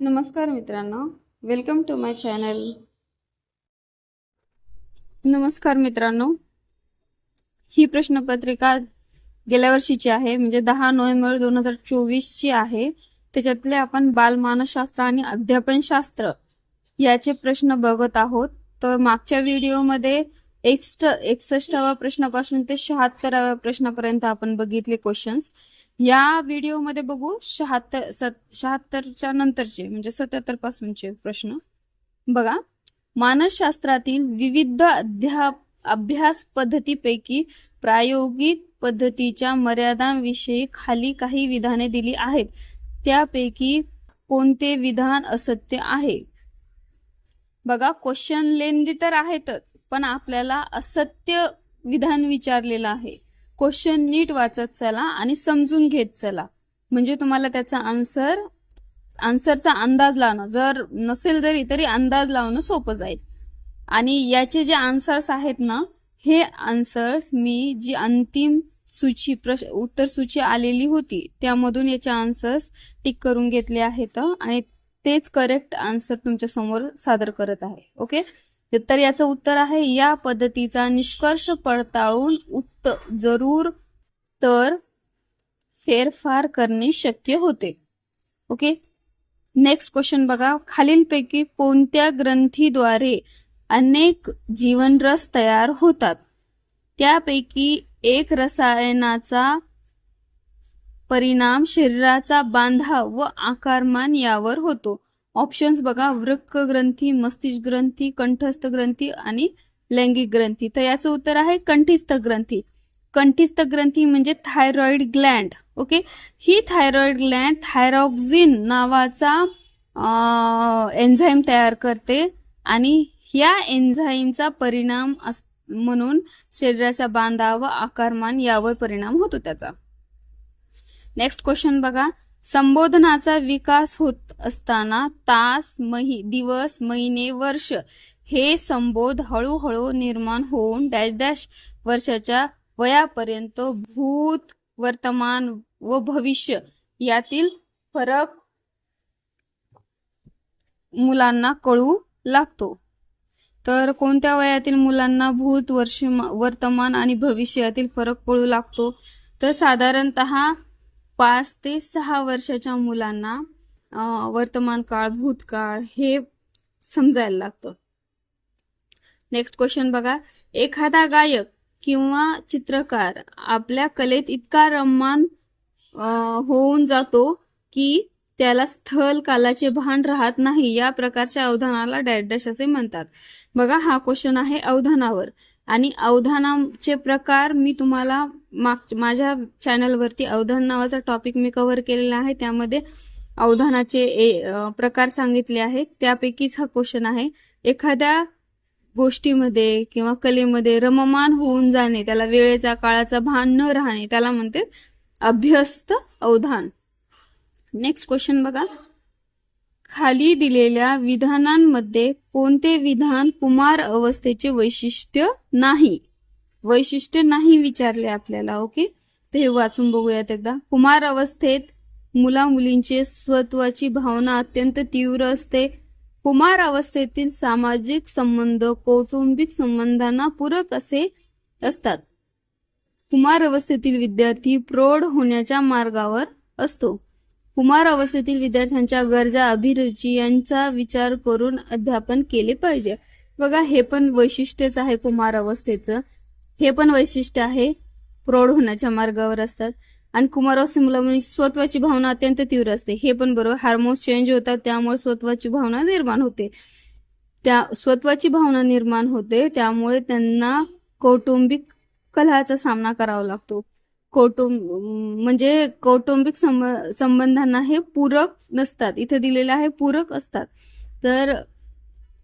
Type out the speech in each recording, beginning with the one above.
नमस्कार मित्रांनो. Welcome to my channel नमस्कार मित्रांनो. ही प्रश्नपत्रिका गेल्या वर्षीची आहे. म्हणजे दहा नोव्हेंबर दोन हजार चोवीसची आहे. त्याच्यातले आपण बालमानसशास्त्र आणि अध्यापनशास्त्र याचे प्रश्न बघत आहोत. तर मागच्या व्हिडिओमध्ये एक्स्ट एकसष्टाव्या प्रश्नापासून ते शहात्तराव्या प्रश्नापर्यंत आपण बघितले क्वेश्चन्स या व्हिडिओमध्ये बघू शहात्तर सत शहात्तरच्या नंतरचे म्हणजे सत्याहत्तर पासूनचे प्रश्न. बघा. मानसशास्त्रातील विविध अध्या अभ्यास पद्धतीपैकी प्रायोगिक पद्धतीच्या मर्यादांविषयी खाली काही विधाने दिली आहेत. त्यापैकी कोणते विधान असत्य आहे? बघा क्वेश्चन लेंदी तर आहेतच पण आपल्याला असत्य विधान विचारलेलं आहे. क्वेश्चन नीट वाचत चला आणि समजून घेत चला. म्हणजे तुम्हाला त्याचा आन्सर आन्सरचा अंदाज लावणं जर नसेल जरी तरी अंदाज लावणं सोपं जाईल. आणि याचे जे आन्सर्स आहेत ना हे आन्सर्स मी जी अंतिम सूची प्रश उत्तर सूची आलेली होती त्यामधून याचे आन्सर्स टिक करून घेतले आहेत. आणि तेच करेक्ट आन्सर तुमच्यासमोर सादर करत आहे. ओके तर याचं उत्तर आहे या पद्धतीचा निष्कर्ष पडताळून उत्त जरूर तर फेरफार करणे शक्य होते. ओके नेक्स्ट क्वेश्चन बघा. खालीलपैकी कोणत्या ग्रंथीद्वारे अनेक जीवनरस तयार होतात? त्यापैकी एक रसायनाचा परिणाम शरीराचा बांधा व आकारमान यावर होतो. ऑप्शन्स बघा वृक्क ग्रंथी मस्तिष्क ग्रंथी कंठस्थ ग्रंथी आणि लैंगिक ग्रंथी. तर याचं उत्तर आहे कंठिस्थ ग्रंथी. कंठिस्थ ग्रंथी म्हणजे थायरॉइड ग्लँड ओके ही थायरॉइड ग्लँड थायरॉक्झिन नावाचा एन्झाईम तयार करते आणि ह्या एन्झाईमचा परिणाम अस म्हणून शरीराचा बांधा व आकारमान यावर परिणाम होतो त्याचा. नेक्स्ट क्वेश्चन बघा. संबोधनाचा विकास होत असताना तास मही दिवस महिने वर्ष हे संबोध हळूहळू निर्माण होऊन डॅश डॅश वर्षाच्या वयापर्यंत भूत वर्तमान व भविष्य यातील फरक मुलांना कळू लागतो. तर कोणत्या वयातील मुलांना भूत वर्ष वर्तमान आणि भविष्यातील फरक कळू लागतो? तर साधारणतः पाच ते सहा वर्षाच्या मुलांना वर्तमान काळ भूतकाळ हे समजायला लागतं. नेक्स्ट क्वेश्चन बघा. एखादा गायक किंवा चित्रकार आपल्या कलेत इतका रममान होऊन जातो की त्याला स्थल कालाचे भान राहत नाही या प्रकारच्या अवधानाला डॅश डॅश असे म्हणतात. बघा हा क्वेश्चन आहे अवधानावर. आणि अवधानाचे प्रकार मी तुम्हाला माग माझ्या चॅनलवरती अवधान नावाचा टॉपिक मी कव्हर केलेला आहे. त्यामध्ये अवधानाचे ए प्रकार सांगितले आहेत. त्यापैकीच हा क्वेश्चन आहे. एखाद्या गोष्टीमध्ये किंवा कलेमध्ये रममान होऊन जाणे त्याला वेळेचा काळाचा भान न राहणे त्याला म्हणते अभ्यस्त अवधान. नेक्स्ट क्वेश्चन बघा. खाली दिलेल्या विधानांमध्ये कोणते विधान कुमार अवस्थेचे वैशिष्ट्य नाही? वैशिष्ट्य नाही विचारले आपल्याला ओके? ते वाचून बघूयात एकदा. कुमार अवस्थेत मुला मुलींचे स्वत्वाची भावना अत्यंत तीव्र असते. कुमार अवस्थेतील सामाजिक संबंध कौटुंबिक संबंधांना पूरक असे असतात. कुमार अवस्थेतील विद्यार्थी प्रौढ होण्याच्या मार्गावर असतो. कुमार अवस्थेतील विद्यार्थ्यांच्या गरजा अभिरुची यांचा विचार करून अध्यापन केले पाहिजे. बघा हे पण वैशिष्ट्यच आहे कुमार अवस्थेचं. हे पण वैशिष्ट्य आहे. प्रौढ होण्याच्या मार्गावर असतात. आणि कुमारावस्थी मुलामुळे म्हणजे स्वत्वाची भावना अत्यंत तीव्र असते. हे पण बरोबर. हार्मोन्स चेंज होतात त्यामुळे स्वत्वाची भावना निर्माण होते. त्या स्वत्वाची भावना निर्माण होते त्यामुळे त्यांना कौटुंबिक कलहाचा सामना करावा लागतो. कौटुंब म्हणजे कौटुंबिक संबंधांना हे पूरक नसतात. इथे दिलेले आहे पूरक असतात. तर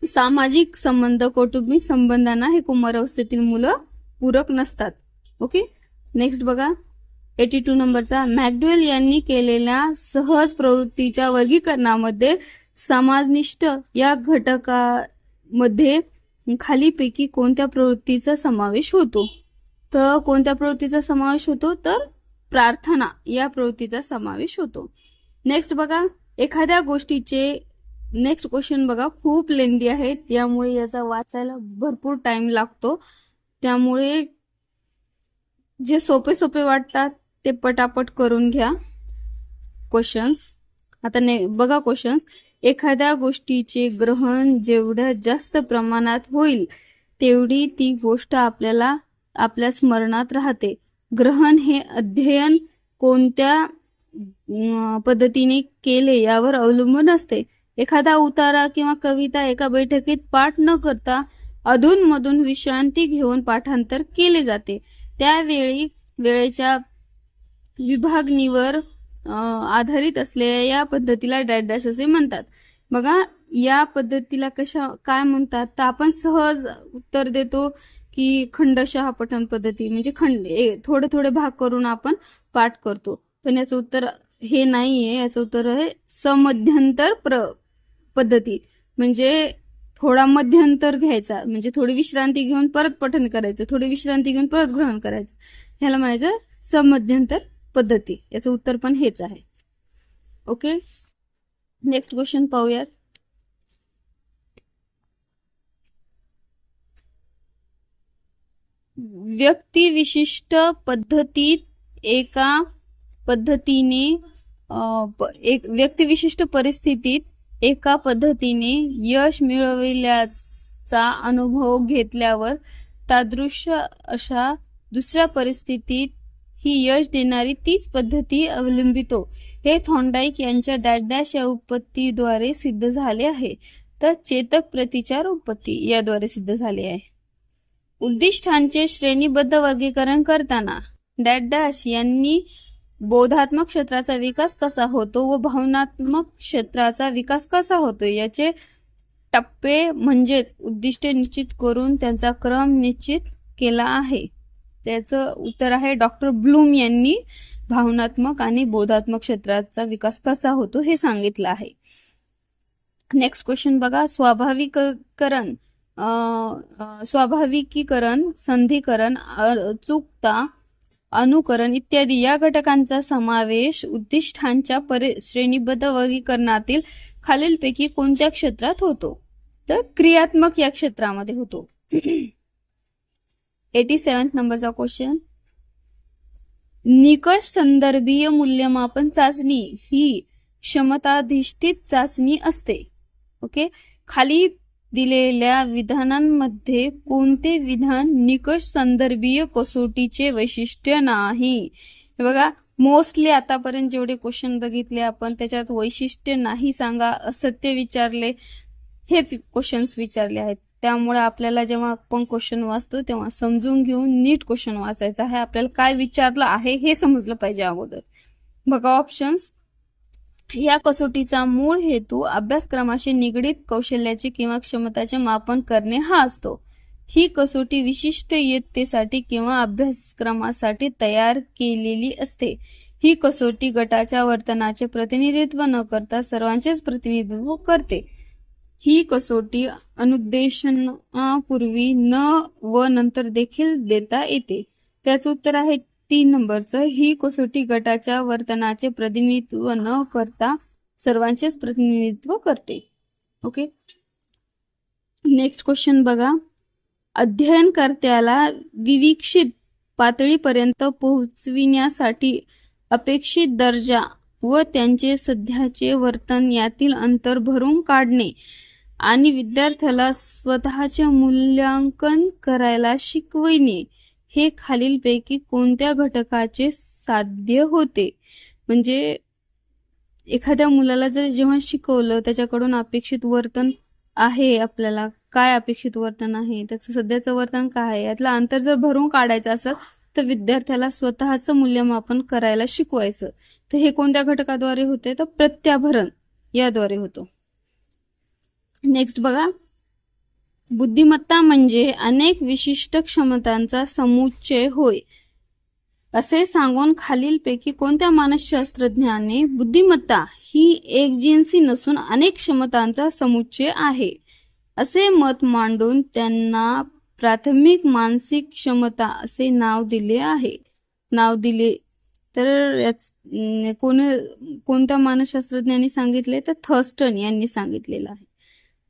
सामाजिक संबंध कौटुंबिक संबंधांना हे कुमारावस्थेतील मुलं पूरक नसतात. ओके? नेक्स्ट बघा. एटी टू नंबरचा. मॅकडवेल यांनी केलेल्या सहज प्रवृत्तीच्या वर्गीकरणामध्ये समाजनिष्ठ या घटकामध्ये खालीपैकी कोणत्या प्रवृत्तीचा समावेश होतो? तर कोणत्या प्रवृत्तीचा समावेश होतो? तर प्रार्थना या प्रवृत्तीचा समावेश होतो. नेक्स्ट बघा एखाद्या गोष्टीचे नेक्स्ट क्वेश्चन बघा खूप लेंदी आहे त्यामुळे याचा वाचायला भरपूर टाइम लागतो. त्यामुळे जे सोपे सोपे वाटतात ते पटापट करून घ्या. क्वेश्चन्स आता ने बघा क्वेश्चन्स एखाद्या गोष्टीचे ग्रहण जेवढ्या जास्त प्रमाणात होईल तेवढी ती गोष्ट आपल्याला आपल्या स्मरणात राहते. ग्रहण हे अध्ययन कोणत्या पद्धतीने केले यावर अवलंबून असते. एखादा उतारा किंवा कविता एका बैठकीत पाठ न करता अधूनमधून विश्रांती घेऊन पाठांतर केले जाते. त्यावेळी वेळेच्या विभागणीवर अं, आधारित असलेल्या या पद्धतीला डॅडॅस असे म्हणतात. बघा या पद्धतीला कशा काय म्हणतात? तर आपण सहज उत्तर देतो की खंडशः पठण पद्धती म्हणजे खंड ए- थोडे थोडे भाग करून आपण पाठ करतो. पण याचं उत्तर हे नाहीये याचं उत्तर आहे समध्यंतर प्र पद्धती. म्हणजे थोडा मध्यंतर घ्यायचा म्हणजे थोडी विश्रांती घेऊन परत पठण करायचं थोडी विश्रांती घेऊन परत ग्रहण करायचं. ह्याला म्हणायचं समध्यंतर पद्धती. याचं उत्तर पण हेच आहे. ओके? नेक्स्ट क्वेश्चन पाहूयात. व्यक्तिविशिष्ट पद्धतीत एका पद्धतीने प- एक व्यक्तिविशिष्ट परिस्थितीत एका पद्धतीने यश मिळविल्याचा अनुभव घेतल्यावर तादृश्य अशा दुसऱ्या परिस्थितीत ही यश देणारी तीच पद्धती अवलंबितो. हे थॉन्डाईक यांच्या डॅश या उत्पत्तीद्वारे सिद्ध झाले आहे. तर चेतक प्रतिचार उत्पत्ती याद्वारे सिद्ध झाले आहे. उद्दिष्टांचे श्रेणीबद्ध वर्गीकरण करताना डॅट डॅश यांनी बोधात्मक क्षेत्राचा विकास कसा होतो व भावनात्मक क्षेत्राचा विकास कसा होतो याचे टप्पे म्हणजेच उद्दिष्टे निश्चित करून त्यांचा क्रम निश्चित केला आहे. त्याचं उत्तर आहे डॉक्टर ब्लूम यांनी भावनात्मक आणि बोधात्मक क्षेत्राचा विकास कसा होतो हे सांगितलं आहे. नेक्स्ट क्वेश्चन बघा. स्वाभाविककरण स्वाभाविकीकरण संधीकरण अचूकता अनुकरण इत्यादी या घटकांचा समावेश उद्दिष्टांच्या परि श्रेणीबद्ध वर्गीकरणातील खालीलपैकी कोणत्या क्षेत्रात होतो? तर क्रियात्मक या क्षेत्रामध्ये होतो. एटी सेवन्थ नंबरचा क्वेश्चन निकष संदर्भीय मूल्यमापन चाचणी ही क्षमताधिष्ठित चाचणी असते. ओके? खाली दिलेल्या विधानांमध्ये कोणते विधान निकष संदर्भीय कसोटीचे वैशिष्ट्य नाही? बघा मोस्टली आतापर्यंत जेवढे क्वेश्चन बघितले आपण त्याच्यात वैशिष्ट्य नाही सांगा असत्य विचारले हेच क्वेश्चन्स विचारले आहेत. त्यामुळे आपल्याला जेव्हा आपण क्वेश्चन वाचतो तेव्हा समजून घेऊन नीट क्वेश्चन वाचायचा आहे. आपल्याला काय विचारलं आहे हे समजलं पाहिजे अगोदर. बघा ऑप्शन्स या कसोटीचा मूळ हेतू अभ्यासक्रमाशी निगडीत कौशल्याचे किंवा क्षमताचे मापन करणे हा असतो. ही कसोटी विशिष्ट इयत्तेसाठी किंवा अभ्यासक्रमासाठी तयार केलेली असते. ही कसोटी गटाच्या वर्तनाचे प्रतिनिधित्व न करता सर्वांचेच प्रतिनिधित्व करते. ही कसोटी अनुदेशनापूर्वी न व नंतर देखील देता येते. त्याचं उत्तर आहे तीन नंबरचं ही कसोटी गटाच्या वर्तनाचे प्रतिनिधित्व न करता सर्वांचेच प्रतिनिधित्व करते. ओके? नेक्स्ट क्वेश्चन बघा. अध्ययनकर्त्याला विविक्षित पातळीपर्यंत पोहोचविण्यासाठी अपेक्षित दर्जा व त्यांचे सध्याचे वर्तन यातील अंतर भरून काढणे आणि विद्यार्थ्याला स्वतःचे मूल्यांकन करायला शिकविणे हे खालीलपैकी कोणत्या घटकाचे साध्य होते? म्हणजे एखाद्या मुलाला जर जेव्हा शिकवलं त्याच्याकडून अपेक्षित वर्तन आहे आपल्याला काय अपेक्षित वर्तन आहे? त्याचं सध्याचं वर्तन काय आहे? यातलं अंतर जर भरून काढायचं असेल तर विद्यार्थ्याला स्वतःचं मूल्यमापन करायला शिकवायचं. तर हे कोणत्या घटकाद्वारे होते? तर प्रत्याभरण याद्वारे होतो. नेक्स्ट बघा. बुद्धिमत्ता म्हणजे अनेक विशिष्ट क्षमतांचा समुच्चय होय. असे सांगून खालीलपैकी कोणत्या मानसशास्त्रज्ञाने बुद्धिमत्ता ही एक जिन्सी नसून अनेक क्षमतांचा समुच्चय आहे? असे मत मांडून त्यांना प्राथमिक मानसिक क्षमता असे नाव दिले आहे. नाव दिले तर याच कोण कोणत्या मानसशास्त्रज्ञांनी सांगितले? तर थर्स्टन यांनी सांगितलेलं आहे.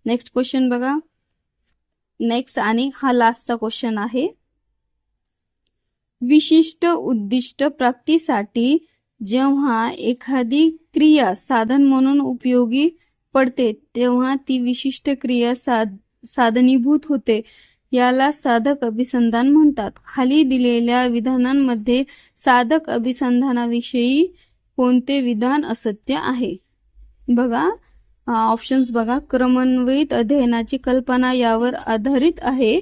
नेक्स्ट क्वेश्चन बघा. नेक्स्ट आणि हा लास्टचा क्वेश्चन आहे. विशिष्ट उद्दिष्ट प्राप्तीसाठी जेव्हा एखादी क्रिया साधन म्हणून उपयोगी पडते तेव्हा ती विशिष्ट क्रिया साध साधनीभूत होते याला साधक अभिसंधान म्हणतात. खाली दिलेल्या विधानांमध्ये साधक अभिसंधानाविषयी कोणते विधान असत्य आहे? बघा ऑप्शन्स बघा. क्रमन्वयित अध्ययनाची कल्पना यावर आधारित आहे.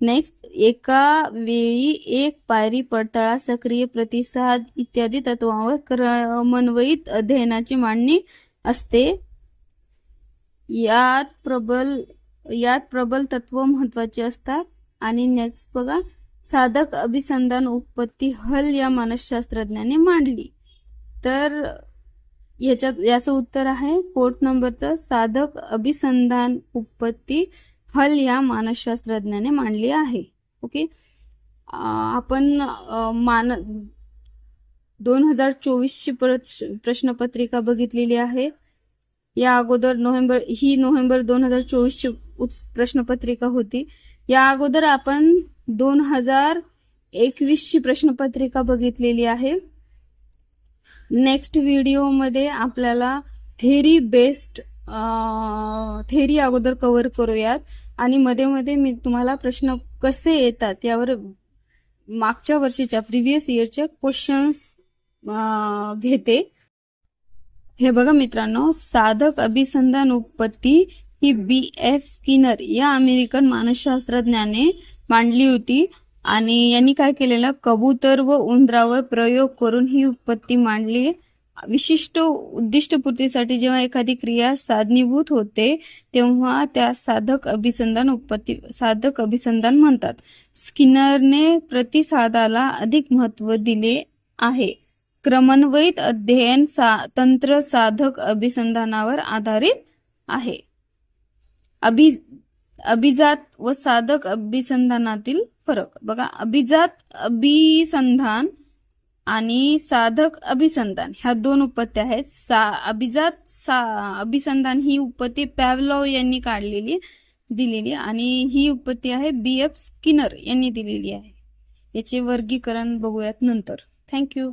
नेक्स्ट एका वेळी एक पायरी पडताळा सक्रिय प्रतिसाद इत्यादी तत्वांवर क्रमन्वयित अध्ययनाची मांडणी असते. यात प्रबल यात प्रबल तत्व महत्त्वाचे असतात. आणि नेक्स्ट बघा. साधक अभिसंधान उत्पत्ती हल या मानसशास्त्रज्ञाने मांडली. तर याच्यात याचं उत्तर आहे फोर्थ नंबरचं साधक अभिसंधान उत्पत्ती हल या मानसशास्त्रज्ञाने मांडली आहे. ओके आपण मान दोन हजार चोवीसची प्रश्नपत्रिका बघितलेली आहे. या अगोदर नोव्हेंबर ही नोव्हेंबर दोन हजार चोवीसची प्रश्नपत्रिका होती. या अगोदर आपण दोन हजार एकवीसची प्रश्नपत्रिका बघितलेली आहे. नेक्स्ट व्हिडिओमध्ये आपल्याला थेरी बेस्ड थेरी अगोदर कव्हर करूयात. आणि मध्ये मध्ये मी तुम्हाला प्रश्न कसे येतात यावर मागच्या वर्षीच्या प्रिव्हियस इयरच्या क्वेश्चन्स घेते. हे बघा मित्रांनो साधक अभिसंधान उत्पत्ती ही बी एफ स्किनर या अमेरिकन मानसशास्त्रज्ञाने मांडली होती. आणि यांनी काय केलेलं? कबूतर व उंदरावर प्रयोग करून ही उत्पत्ती मांडली. विशिष्ट उद्दिष्टपूर्तीसाठी जेव्हा एखादी क्रिया साधनीभूत होते तेव्हा त्या साधक अभिसंधान उत्पत्ती साधक अभिसंधान म्हणतात. स्किनरने प्रतिसादाला अधिक महत्त्व दिले आहे. क्रमन्वयित अध्ययन सा तंत्र साधक अभिसंधानावर आधारित आहे. अभि अभिजात व साधक अभिसंधानातील फरक. बघा अभिजात अभिसंधान आणि साधक अभिसंधान ह्या दोन उपत्त्या आहेत. सा अभिजात सा अभिसंधान ही उपत्ती पॅवलॉव यांनी काढलेली दिलेली आणि ही उपत्ती आहे बी. एफ. स्किनर यांनी दिलेली आहे. याचे वर्गीकरण बघूयात नंतर. थँक्यू.